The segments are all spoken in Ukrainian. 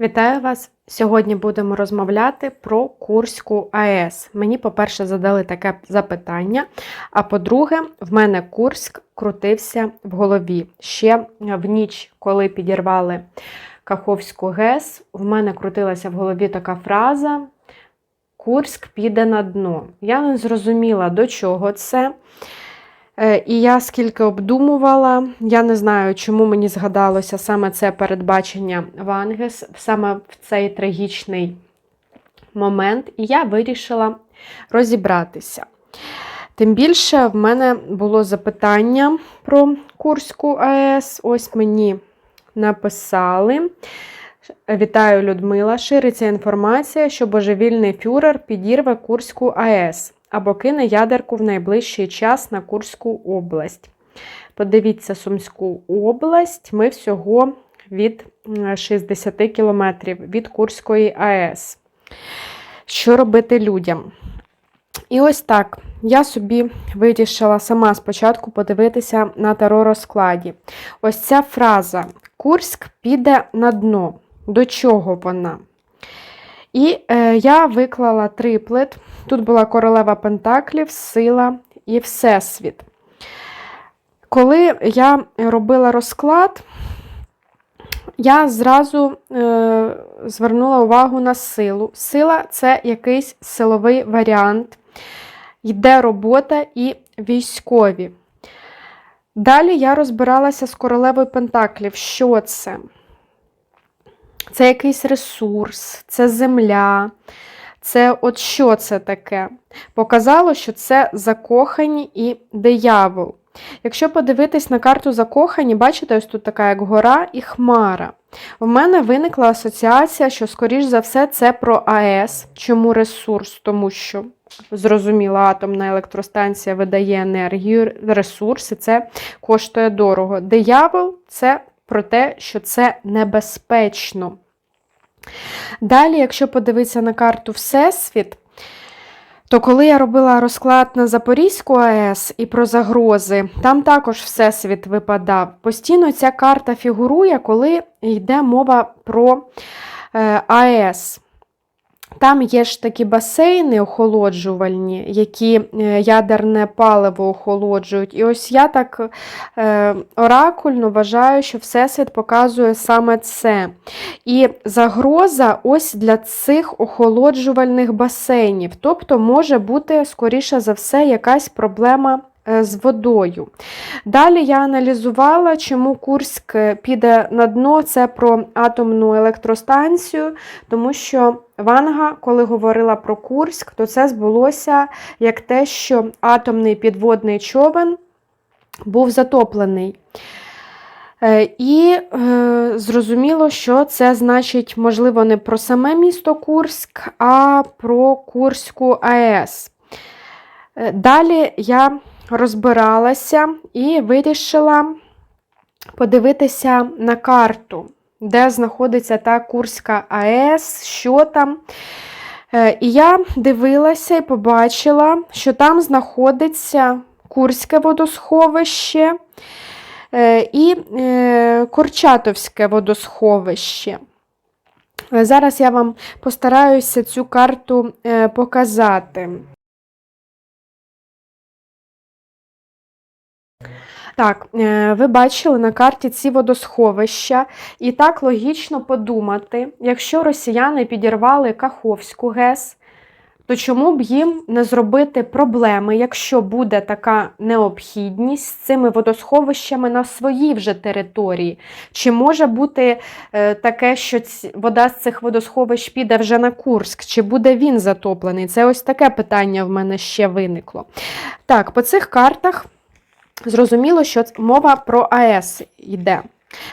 Вітаю вас! Сьогодні будемо розмовляти про Курську АЕС. Мені, по-перше, задали таке запитання. А по-друге, в мене Курськ крутився в голові. Ще в ніч, коли підірвали Каховську ГЕС, в мене крутилася в голові така фраза: Курськ піде на дно. Я не зрозуміла, до чого це. Е, І я скільки обдумувала, я не знаю, чому мені згадалося саме це передбачення Вангес, саме в цей трагічний момент, і я вирішила розібратися. Тим більше в мене було запитання про Курську АЕС. Ось мені написали. Вітаю, Людмила. Шириться інформація, що божевільний фюрер підірве Курську АЕС або кине ядерку в найближчий час на Курську область. Подивіться Сумську область. Ми всього від 60 кілометрів від Курської АЕС. Що робити людям? І ось так. Я собі вирішила сама спочатку подивитися на теророзкладі. Ось ця фраза: Курськ піде на дно. До чого вона? І е, я виклала триплет. Тут була королева Пентаклів, сила і Всесвіт. Коли я робила розклад, я зразу е, звернула увагу на силу. Сила це якийсь силовий варіант, йде робота і військові. Далі я розбиралася з королевою Пентаклів. Що це? Це якийсь ресурс, це земля. Це от що це таке? Показало, що це закохані і диявол. Якщо подивитись на карту закохані, бачите, ось тут така як гора і хмара. У мене виникла асоціація, що, скоріш за все, це про АЕС. Чому ресурс? Тому що, зрозуміла, атомна електростанція видає енергію, ресурси, це коштує дорого. Диявол це про те, що це небезпечно. Далі, якщо подивитися на карту Всесвіт, то коли я робила розклад на Запорізьку АЕС і про загрози, там також Всесвіт випадав. Постійно ця карта фігурує, коли йде мова про е, АЕС. Там є ж такі басейни охолоджувальні, які е, ядерне паливо охолоджують. І ось я так е, оракульно вважаю, що Всесвіт показує саме це. І загроза ось для цих охолоджувальних басейнів. Тобто може бути, скоріше за все, якась проблема Е, з водою. Далі я аналізувала, чому Курськ піде на дно, це про атомну електростанцію, тому що Ванга, коли говорила про Курськ, то це збулося як те, що атомний підводний човен був затоплений. Е, і е, зрозуміло, що це значить, можливо, не про саме місто Курськ, а про Курську АЕС. Е, далі я розбиралася і вирішила подивитися на карту, де знаходиться та Курська АЕС, що там. Е, і я дивилася і побачила, що там знаходиться Курське водосховище е, і е, Курчатовське водосховище. Зараз я вам постараюся цю карту показати. Так, е, ви бачили на карті ці водосховища, і так логічно подумати, якщо росіяни підірвали Каховську ГЕС, то чому б їм не зробити проблеми, якщо буде така необхідність з цими водосховищами на своїй вже території? Чи може бути е, таке, що вода з цих водосховищ піде вже на Курськ, чи буде він затоплений? Це ось таке питання в мене ще виникло. Так, по цих картах. Зрозуміло, що мова про АЕС йде.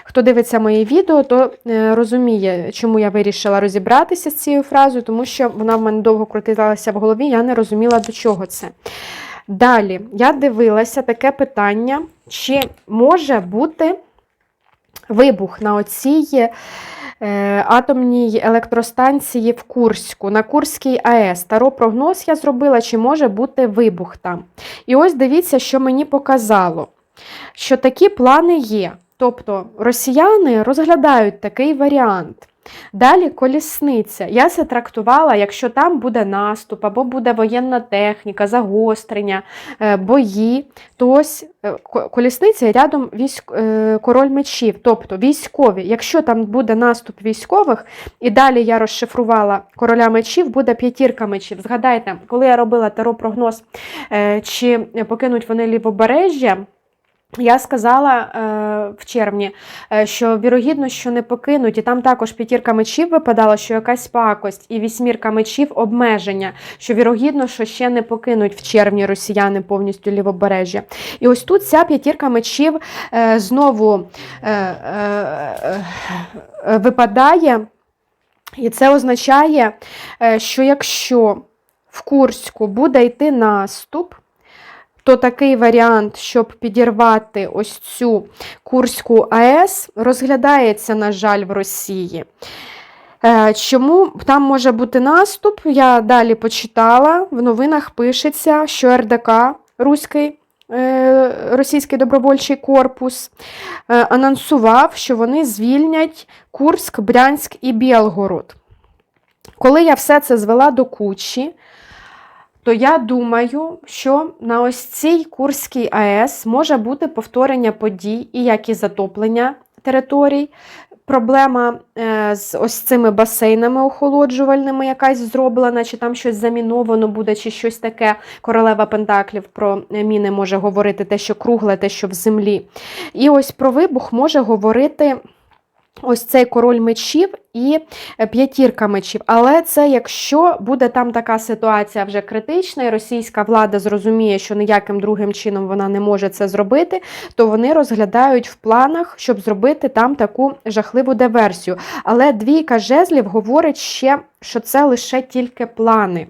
Хто дивиться мої відео, то е, розуміє, чому я вирішила розібратися з цією фразою, тому що вона в мене довго крутилася в голові, я не розуміла, до чого це. Далі, я дивилася таке питання, чи може бути вибух на оцій Е, атомній електростанції в Курську, на Курській АЕС. Таро прогноз я зробила, чи може бути вибух там. І ось дивіться, що мені показало, що такі плани є. Тобто росіяни розглядають такий варіант. Далі колісниця. Я це трактувала, якщо там буде наступ, або буде воєнна техніка, загострення, е, бої, то ось е, колісниця рядом військ... е, король мечів, тобто військові. Якщо там буде наступ військових, і далі я розшифрувала короля мечів, буде п'ятірка мечів. Згадайте, коли я робила таро-прогноз, е, чи покинуть вони лівобережжя. Я сказала е, в червні, е, що вірогідно, що не покинуть, і там також п'ятірка мечів випадала, що якась пакость, і вісьмірка мечів обмеження, що вірогідно, що ще не покинуть в червні росіяни повністю лівобережжя. І ось тут ця п'ятірка мечів е, знову е, е, е, випадає, і це означає, е, що якщо в Курську буде йти наступ, то такий варіант, щоб підірвати ось цю Курську АЕС, розглядається, на жаль, в Росії. Е, Чому там може бути наступ? Я далі почитала, в новинах пишеться, що РДК, Руський, е, Російський добровольчий корпус, е, анонсував, що вони звільнять Курськ, Брянськ і Білгород. Коли я все це звела до кучі, то я думаю, що на ось цій Курській АЕС може бути повторення подій, і як і затоплення територій. Проблема е, з ось цими басейнами охолоджувальними якась зроблена, чи там щось заміновано буде, чи щось таке. Королева Пентаклів про міни може говорити те, що кругле, те, що в землі. І ось про вибух може говорити ось цей король мечів і е, п'ятірка мечів. Але це якщо буде там така ситуація вже критична, і російська влада зрозуміє, що ніяким другим чином вона не може це зробити, то вони розглядають в планах, щоб зробити там таку жахливу диверсію. Але двійка жезлів говорить ще, що це лише тільки плани.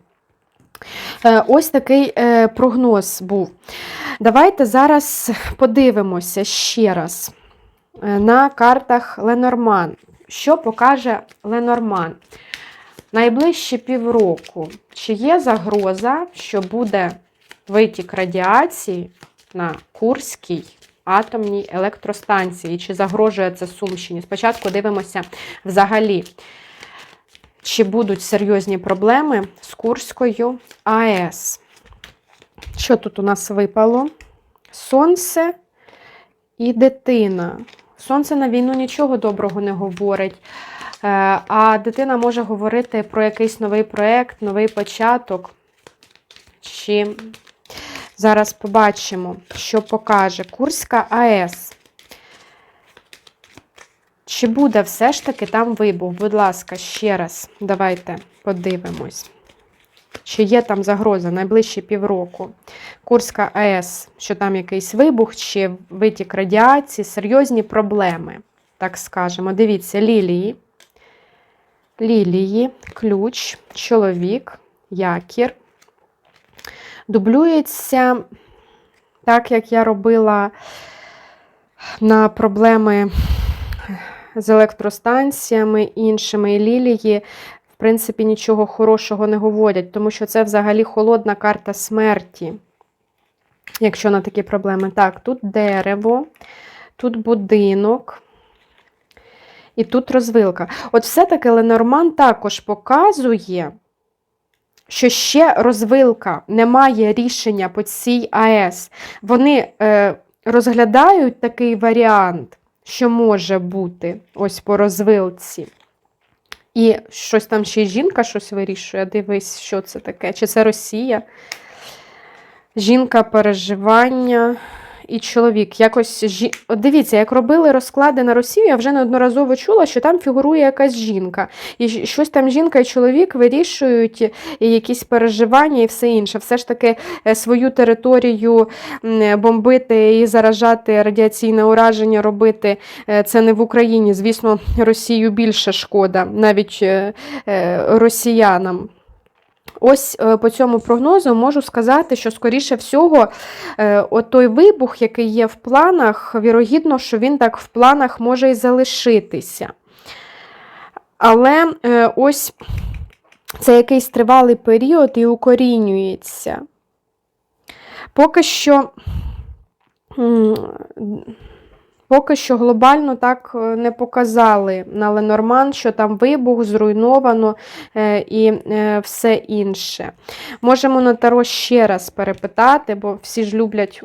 Е, Ось такий е, прогноз був. Давайте зараз подивимося ще раз на картах Ленорман. Що покаже Ленорман? Найближчі півроку. Чи є загроза, що буде витік радіації на Курській атомній електростанції? Чи загрожує це Сумщині? Спочатку дивимося взагалі, чи будуть серйозні проблеми з Курською АЕС. Що тут у нас випало? Сонце і дитина. Сонце на війну нічого доброго не говорить. Е, А дитина може говорити про якийсь новий проєкт, новий початок. Чи зараз побачимо, що покаже Курська АЕС. Чи буде все ж таки там вибух? Будь ласка, ще раз, давайте подивимось. Чи є там загроза найближчі півроку? Курська АЕС, що там якийсь вибух, чи витік радіації, серйозні проблеми, так скажемо. Дивіться, лілії. Лілії, ключ, чоловік, якір. Дублюється, так як я робила на проблеми з електростанціями, іншими лілії, в принципі, нічого хорошого не говорять, тому що це взагалі холодна карта смерті. Якщо на такі проблеми. Так, тут дерево, тут будинок. І тут розвилка. От все-таки Ленорман також показує, що ще розвилка, немає рішення по цій АЕС. Вони е, розглядають такий варіант, що може бути ось по розвилці. І щось там ще й жінка щось вирішує. Дивись, що це таке. Чи це Росія? Жінка переживання і чоловік. Якось жі... От дивіться, як робили розклади на Росію, я вже неодноразово чула, що там фігурує якась жінка. І щось там жінка і чоловік вирішують і якісь переживання і все інше. Все ж таки е, свою територію бомбити і заражати радіаційне ураження робити е, це не в Україні. Звісно, Росію більше шкода, навіть е, е, росіянам. Ось е, по цьому прогнозу можу сказати, що, скоріше всього, е, от той вибух, який є в планах, вірогідно, що він так в планах може і залишитися. Але е, ось це якийсь тривалий період і укорінюється. Поки що Поки що глобально так е, не показали на Ленорман, що там вибух, зруйновано е, і е, все інше. Можемо на Таро ще раз перепитати, бо всі ж люблять,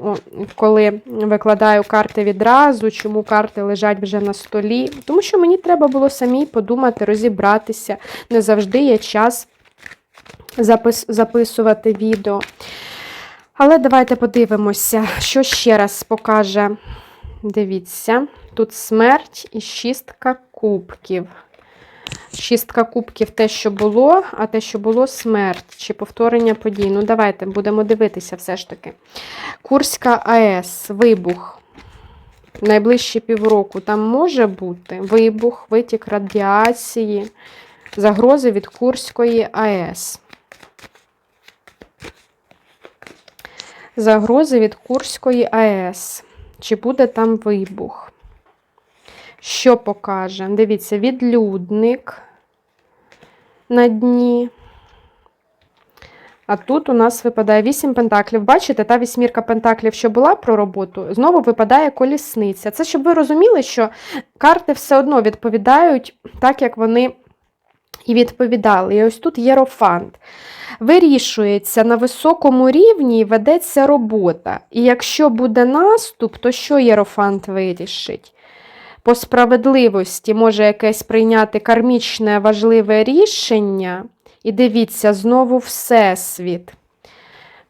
коли викладаю карти відразу, чому карти лежать вже на столі. Тому що мені треба було самій подумати, розібратися. Не завжди є час запис, записувати відео. Але давайте подивимося, що ще раз покаже. Дивіться, тут смерть і шістка кубків. Шістка кубків те, що було, а те, що було смерть чи повторення подій. Ну, давайте будемо дивитися все ж таки. Курська АЕС, вибух. Найближчі півроку там може бути вибух, витік радіації, загрози від Курської АЕС. Загрози від Курської АЕС. Чи буде там вибух? Що покаже? Дивіться, відлюдник на дні. А тут у нас випадає 8 пентаклів. Бачите, та вісьмірка пентаклів, що була про роботу, знову випадає колісниця. Це щоб ви розуміли, що карти все одно відповідають так, як вони і відповідали. І ось тут єрофант. Вирішується на високому рівні і ведеться робота. І якщо буде наступ, то що єрофант вирішить? По справедливості може якесь прийняти кармічне важливе рішення. І дивіться, знову Всесвіт.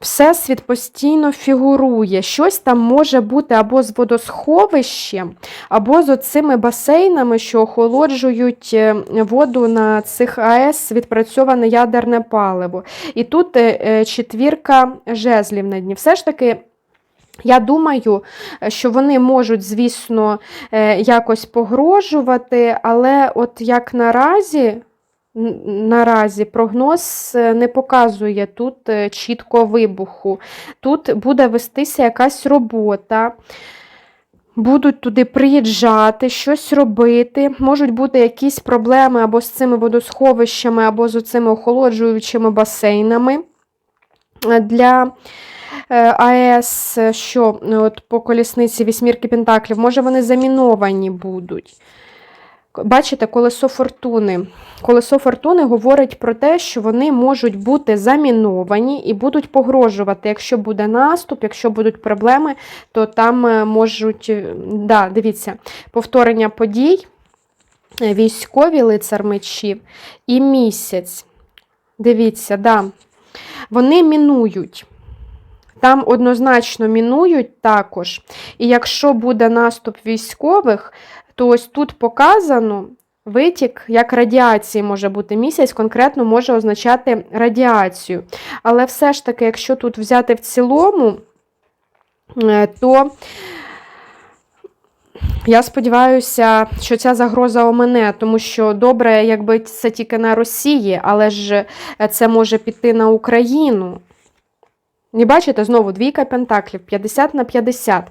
Всесвіт постійно фігурує. Щось там може бути або з водосховищем, або з оцими басейнами, що охолоджують е, воду на цих АЕС, відпрацьоване ядерне паливо. І тут е, четвірка жезлів на дні. Все ж таки. Я думаю, що вони можуть, звісно, е, якось погрожувати, але от як наразі наразі прогноз е, не показує тут е, чітко вибуху. Тут буде вестися якась робота. Будуть туди приїжджати, щось робити. Можуть бути якісь проблеми або з цими водосховищами, або з цими охолоджуючими басейнами. Для е, АЕС, що от по колісниці вісьмірки Пентаклів, може, вони заміновані будуть. Бачите, колесо фортуни. Колесо фортуни говорить про те, що вони можуть бути заміновані і будуть погрожувати. Якщо буде наступ, якщо будуть проблеми, то там е, можуть, е, да, дивіться, повторення подій, е, військові лицар мечів і місяць. Дивіться, да, вони мінують. Там однозначно мінують також. І якщо буде наступ військових, то ось тут показано витік, як радіації може бути місяць, конкретно може означати радіацію. Але все ж таки, якщо тут взяти в цілому, е, то я сподіваюся, що ця загроза у мене, тому що добре, якби це тільки на Росії, але ж це може піти на Україну. І бачите, знову двійка пентаклів 50 на 50.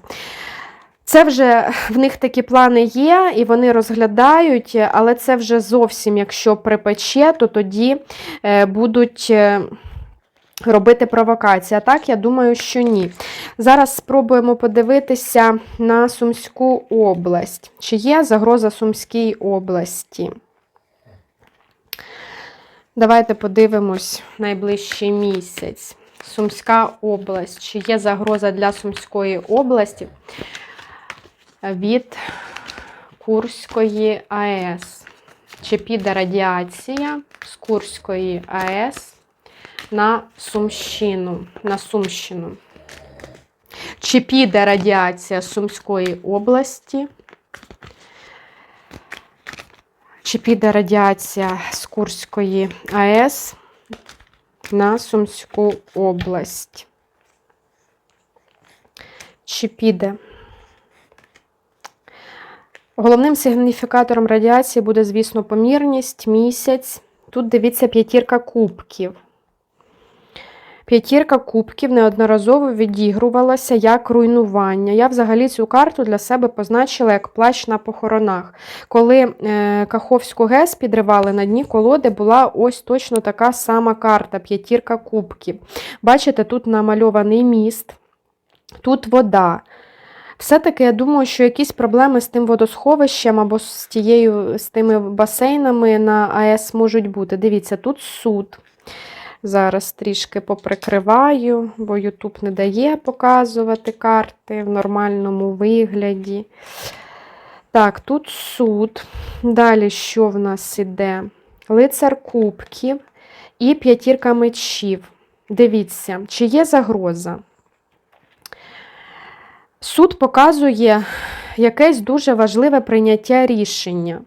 Це вже в них такі плани є, і вони розглядають, але це вже зовсім, якщо припече, то тоді е, будуть. Е, робити провокації. А так, я думаю, що ні. Зараз спробуємо подивитися на Сумську область. Чи є загроза Сумській області? Давайте подивимось найближчий місяць. Сумська область. Чи є загроза для Сумської області? Від Курської АЕС. Чи піде радіація з Курської АЕС на Сумщину, на Сумщину? Чи піде радіація Сумської області? Чи піде радіація з Курської АЕС на Сумську область? Чи піде? Головним сигніфікатором радіації буде, звісно, помірність, місяць. Тут дивіться п'ятірка кубків. П'ятірка кубків неодноразово відігрувалася як руйнування. Я взагалі цю карту для себе позначила як плащ на похоронах. Коли е, Каховську ГЕС підривали на дні колоди, була ось точно така сама карта п'ятірка кубків. Бачите, тут намальований міст, тут вода. Все-таки я думаю, що якісь проблеми з тим водосховищем або з тією, з тими басейнами на АЕС можуть бути. Дивіться, тут суд. Зараз трішки поприкриваю, бо Ютуб не дає показувати карти в нормальному вигляді. Так, тут суд. Далі що в нас іде? Лицар кубків і п'ятірка мечів. Дивіться, чи є загроза? Суд показує якесь дуже важливе прийняття рішення.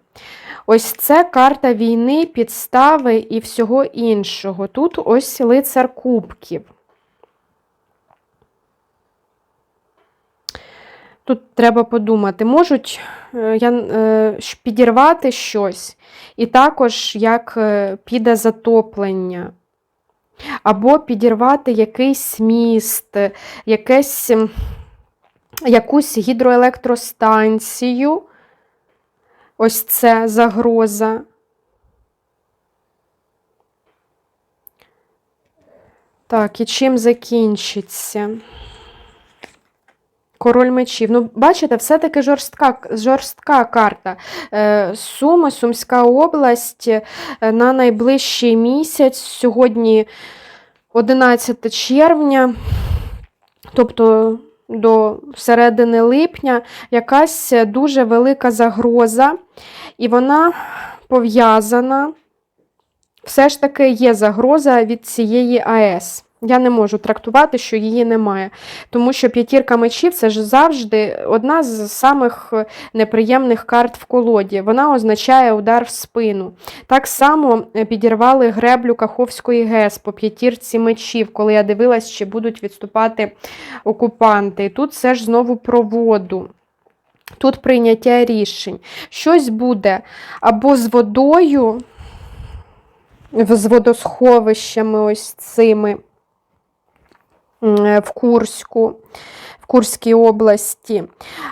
Ось це карта війни, підстави і всього іншого. Тут ось лицар кубків. Тут треба подумати, можуть е, я, е, підірвати щось, і також як е, піде затоплення, або підірвати якийсь міст, якесь, якусь гідроелектростанцію. Ось це загроза. Так, і чим закінчиться? Король мечів. Ну, бачите, все-таки жорстка, жорстка карта. Е, Суми, Сумська область е, на найближчий місяць, сьогодні 11 червня, тобто до середини липня, якась дуже велика загроза, і вона пов'язана. Все ж таки є загроза від цієї АЕС. Я не можу трактувати, що її немає. Тому що п'ятірка мечів це ж завжди одна з самих неприємних карт в колоді. Вона означає удар в спину. Так само е, підірвали греблю Каховської ГЕС по п'ятірці мечів, коли я дивилась, чи будуть відступати окупанти. Тут все ж знову про воду. Тут прийняття рішень. Щось буде або з водою, з водосховищами ось цими в Курську, в Курській області,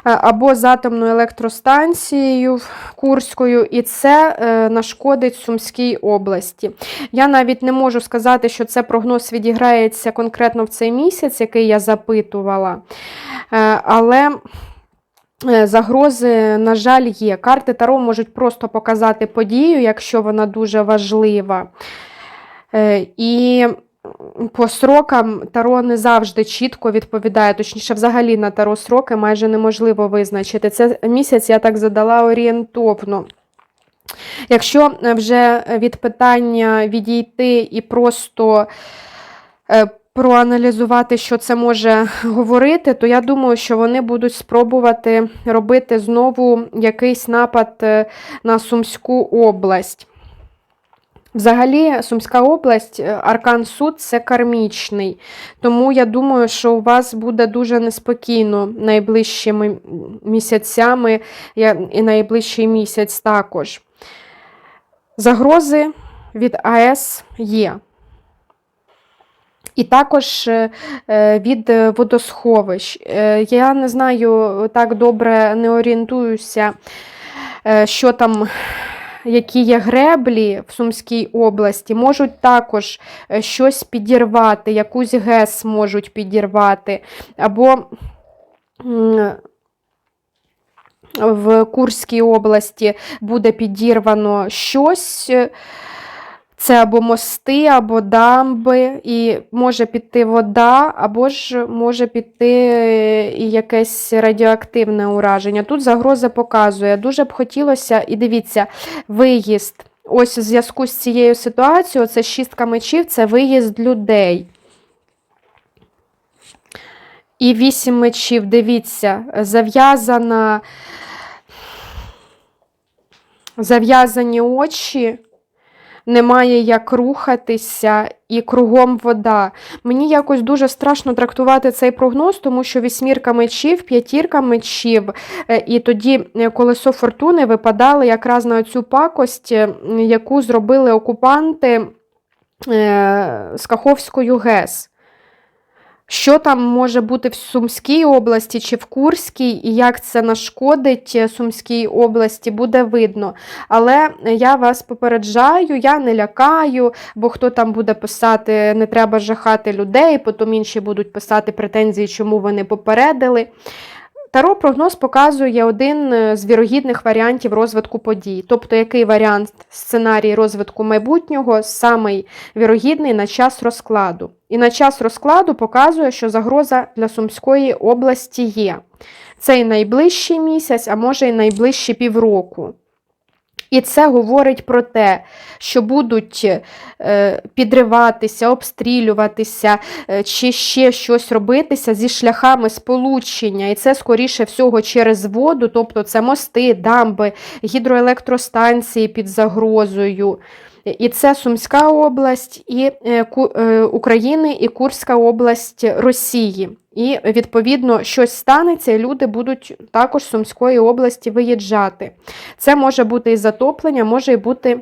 або з атомною електростанцією Курською, і це е, нашкодить Сумській області. Я навіть не можу сказати, що це прогноз відіграється конкретно в цей місяць, який я запитувала. Е, Але е, загрози, на жаль, є. Карти Таро можуть просто показати подію, якщо вона дуже важлива. Е, І по срокам Таро не завжди чітко відповідає, точніше, взагалі на Таро сроки майже неможливо визначити. Це місяць я так задала орієнтовно. Якщо е, вже від питання відійти і просто е, проаналізувати, що це може говорити, то я думаю, що вони будуть спробувати робити знову якийсь напад е, на Сумську область. Взагалі, Сумська область, е, Аркан Суд це кармічний. Тому я думаю, що у вас буде дуже неспокійно найближчими місяцями і найближчий місяць також. Загрози від АЕС є. І також е, е, від водосховищ. Я не знаю, так добре не орієнтуюся, що там, які є греблі в Сумській області, можуть також е, щось підірвати, якусь ГЕС можуть підірвати, або в Курській області буде підірвано щось. Це або мости, або дамби, і може піти вода, або ж може піти е, і якесь радіоактивне ураження. Тут загроза показує. Дуже б хотілося, і дивіться, виїзд. Ось у зв'язку з цією ситуацією, це шістка мечів, це виїзд людей. І вісім мечів, дивіться, зав'язана, зав'язані очі немає як рухатися, і кругом вода. Мені якось дуже страшно трактувати цей прогноз, тому що вісьмірка мечів, п'ятірка мечів, е, і тоді е, колесо фортуни випадало якраз на цю пакость, е, яку зробили окупанти з Каховською ГЕС. Що там може бути в Сумській області чи в Курській, і як це нашкодить е, Сумській області, буде видно. Але я вас попереджаю, я не лякаю, бо хто там буде писати, не треба жахати людей, потім інші будуть писати претензії, чому вони попередили. Таро прогноз показує один е, з вірогідних варіантів розвитку подій. Тобто, який варіант сценарій розвитку майбутнього самий вірогідний на час розкладу. І на час розкладу показує, що загроза для Сумської області є. Цей найближчий місяць, а може й найближчі півроку. І це говорить про те, що будуть е, підриватися, обстрілюватися е, чи ще щось робитися зі шляхами сполучення. І це, скоріше всього, через воду, тобто це мости, дамби, гідроелектростанції під загрозою. І це Сумська область і е, е, України і Курська область Росії. І, відповідно, щось станеться, і люди будуть також Сумської області виїжджати. Це може бути і затоплення, може і бути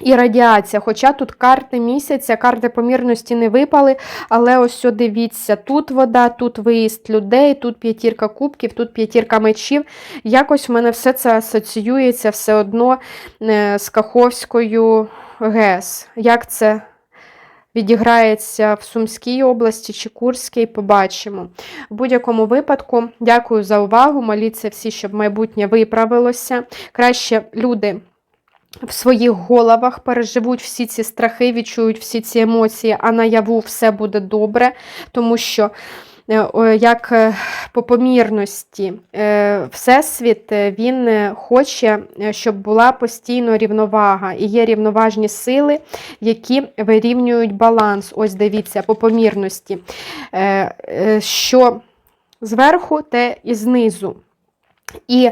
і радіація. Хоча тут карти місяця, карти помірності не випали, але ось сьо дивіться, тут вода, тут виїзд людей, тут п'ятірка кубків, тут п'ятірка мечів. Якось в мене все це асоціюється все одно е, з Каховською ГЕС. Як це відіграється в Сумській області чи Курській, побачимо. В будь-якому випадку, дякую за увагу. Моліться всі, щоб майбутнє виправилося. Краще люди. В своїх головах переживуть всі ці страхи, відчують всі ці емоції, а наяву все буде добре, тому що, е, як е, по помірності, е, Всесвіт він хоче, щоб була постійно рівновага. І є рівноважні сили, які вирівнюють баланс. Ось дивіться, по помірності. Що зверху, те і знизу. І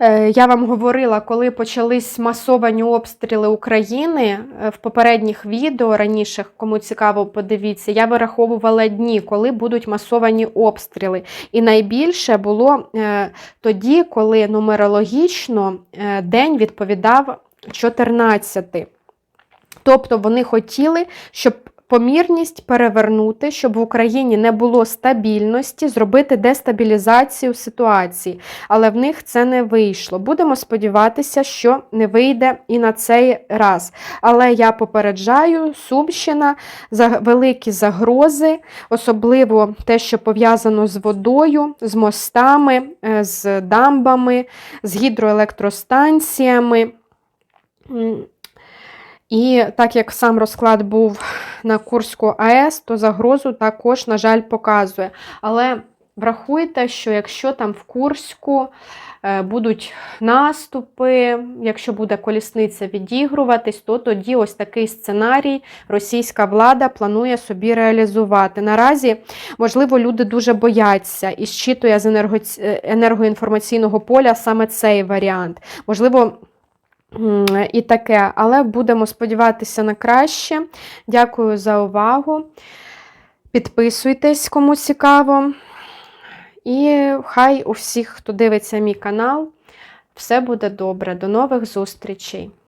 е, я вам говорила, коли почались масовані обстріли України е, в попередніх відео раніше, кому цікаво, подивіться, я вираховувала дні, коли будуть масовані обстріли. І найбільше було е, тоді, коли нумерологічно е, день відповідав 14. Тобто вони хотіли, щоб помірність перевернути, щоб в Україні не було стабільності, зробити дестабілізацію ситуації. Але в них це не вийшло. Будемо сподіватися, що не вийде і на цей раз. Але я попереджаю, Сумщина за великі загрози, особливо те, що пов'язано з водою, з мостами, е, з дамбами, з гідроелектростанціями. І так як сам розклад був на Курську АЕС, то загрозу також, на жаль, показує. Але врахуйте, що якщо там в Курську е, будуть наступи, якщо буде колісниця відігруватись, то тоді ось такий сценарій російська влада планує собі реалізувати. Наразі, можливо, люди дуже бояться і щитує з енерго- е, енергоінформаційного поля саме цей варіант. Можливо, І таке, але будемо сподіватися на краще. Дякую за увагу. Підписуйтесь, кому цікаво. І хай у всіх, хто дивиться мій канал, все буде добре. До нових зустрічей!